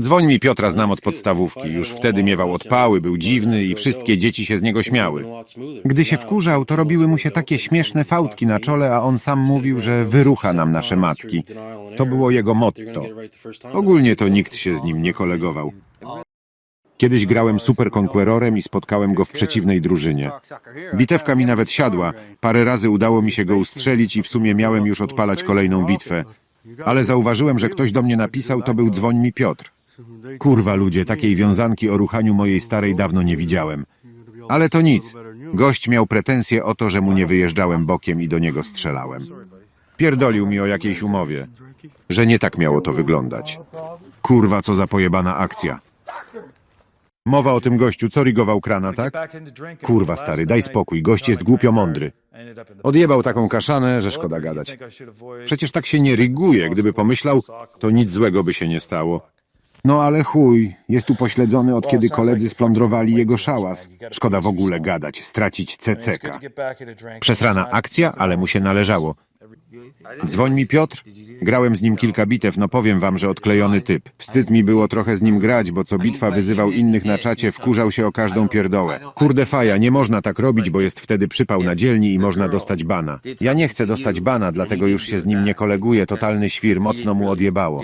Dzwoń mi Piotra, znam od podstawówki. Już wtedy miewał odpały, był dziwny i wszystkie dzieci się z niego śmiały. Gdy się wkurzał, to robiły mu się takie śmieszne fałdki na czole, a on sam mówił, że wyrucha nam nasze matki. To było jego motto. Ogólnie to nikt się z nim nie kolegował. Kiedyś grałem Super Conquerorem i spotkałem go w przeciwnej drużynie. Bitewka mi nawet siadła, parę razy udało mi się go ustrzelić i w sumie miałem już odpalać kolejną bitwę. Ale zauważyłem, że ktoś do mnie napisał, to był dzwoń mi Piotr. Kurwa ludzie, takiej wiązanki o ruchaniu mojej starej dawno nie widziałem. Ale to nic. Gość miał pretensje o to, że mu nie wyjeżdżałem bokiem i do niego strzelałem. Pierdolił mi o jakiejś umowie, że nie tak miało to wyglądać. Kurwa, co za pojebana akcja. Mowa o tym gościu, co rigował krana, tak? Kurwa stary, daj spokój, gość jest głupio mądry. Odjebał taką kaszanę, że szkoda gadać. Przecież tak się nie ryguje, gdyby pomyślał, to nic złego by się nie stało. No ale chuj, jest upośledzony od kiedy koledzy splądrowali jego szałas. Szkoda w ogóle gadać, stracić CCK. Przesrana akcja, ale mu się należało. Dzwoń mi Piotr. Grałem z nim kilka bitew, no powiem wam, że odklejony typ. Wstyd mi było trochę z nim grać, bo co bitwa wyzywał innych na czacie, wkurzał się o każdą pierdołę. Kurde faja, nie można tak robić, bo jest wtedy przypał na dzielni i można dostać bana. Ja nie chcę dostać bana, dlatego już się z nim nie koleguję, totalny świr, mocno mu odjebało.